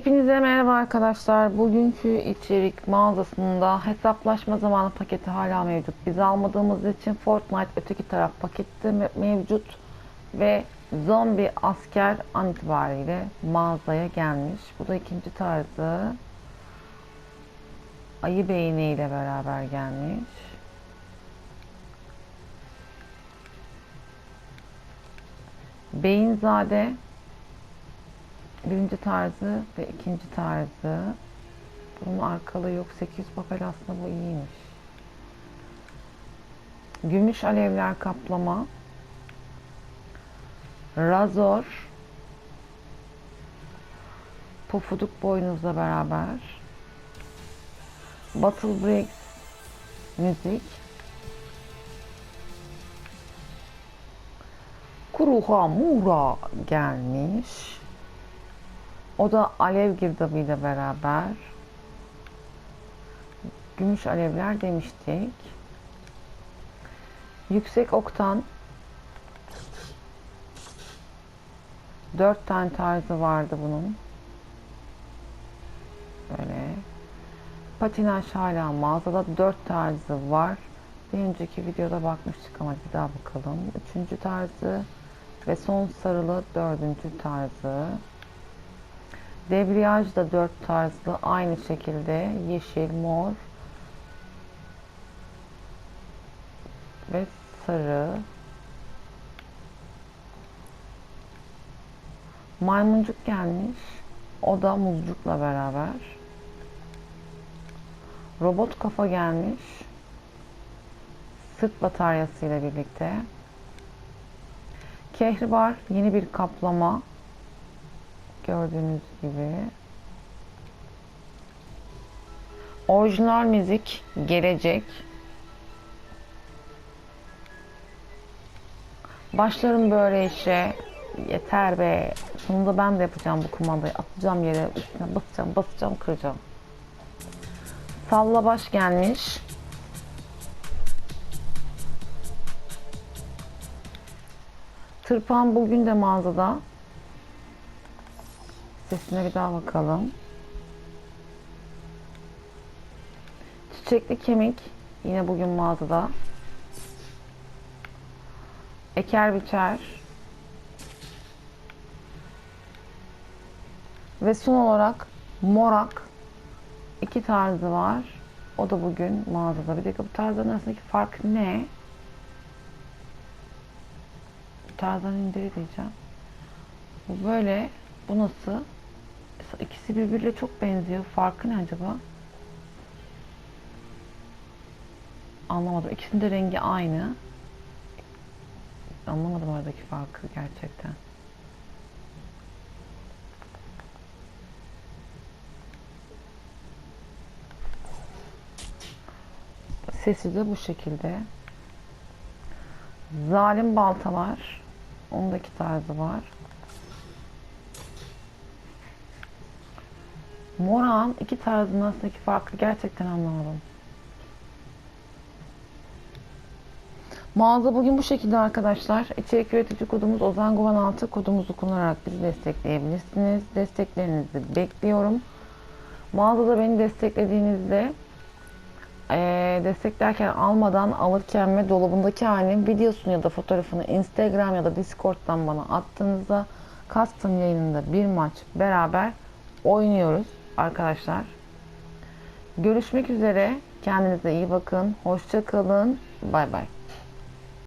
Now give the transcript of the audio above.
Hepinize merhaba arkadaşlar. Bugünkü içerik mağazasında hesaplaşma zamanı paketi hala mevcut. Biz almadığımız için Fortnite öteki taraf pakette me- mevcut ve zombi asker an itibariyle mağazaya gelmiş. Bu da ikinci tarzı. Ayı beyniyle beraber gelmiş. Beyinzade birinci tarzı ve ikinci tarzı. Bunun arkalığı yok. 800 papel aslında bu iyiymiş. Gümüş alevler kaplama. Razor. Pufuduk boynuzla beraber. Battle Bricks müzik. Kuruha Mura gelmiş. O da alev girdabıyla beraber. Gümüş alevler demiştik. Yüksek oktan. Dört tane tarzı vardı bunun. Böyle. Patinaj hala mağazada dört tarzı var. Bir önceki videoda bakmıştık ama bir daha bakalım. Üçüncü tarzı ve son sarılı dördüncü tarzı. Debriyaj da dört tarzlı aynı şekilde yeşil, mor ve sarı. Maymuncuk gelmiş. O da muzcukla beraber. Robot kafa gelmiş. Sırt bataryasıyla birlikte. Kehribar yeni bir kaplama. Gördüğünüz gibi. Orijinal müzik gelecek. Başlarım böyle işe. Yeter be. Sonunda ben de yapacağım bu kumandayı. Atacağım yere üstüne basacağım, basacağım, kıracağım. Salla baş gelmiş. Tırpan bugün de mağazada. Sesine bir daha bakalım. Çiçekli kemik yine bugün mağazada. Eker biçer. Ve son olarak morak iki tarzı var. O da bugün mağazada. Bir dakika bu tarzların arasındaki fark ne? Tarzan indiri diyeceğim. Bu böyle. Bu nasıl? İkisi birbiriyle çok benziyor. Farkı ne acaba? Anlamadım. İkisinin de rengi aynı. Anlamadım aradaki farkı gerçekten. Sesi de bu şekilde. Zalim balta var. Ondaki tarzı var. Moran iki tarzın arasındaki farkı gerçekten anlamadım. Mağaza bugün bu şekilde arkadaşlar. İçerik üretici kodumuz Ozan Guvan 6 kodumuzu kullanarak bizi destekleyebilirsiniz. Desteklerinizi bekliyorum. Mağazada beni desteklediğinizde eee, desteklerken almadan alırken ve dolabındaki halinin videosunu ya da fotoğrafını Instagram ya da Discord'dan bana attığınızda custom yayınında bir maç beraber oynuyoruz arkadaşlar. Görüşmek üzere. Kendinize iyi bakın. Hoşça kalın. Bay bay.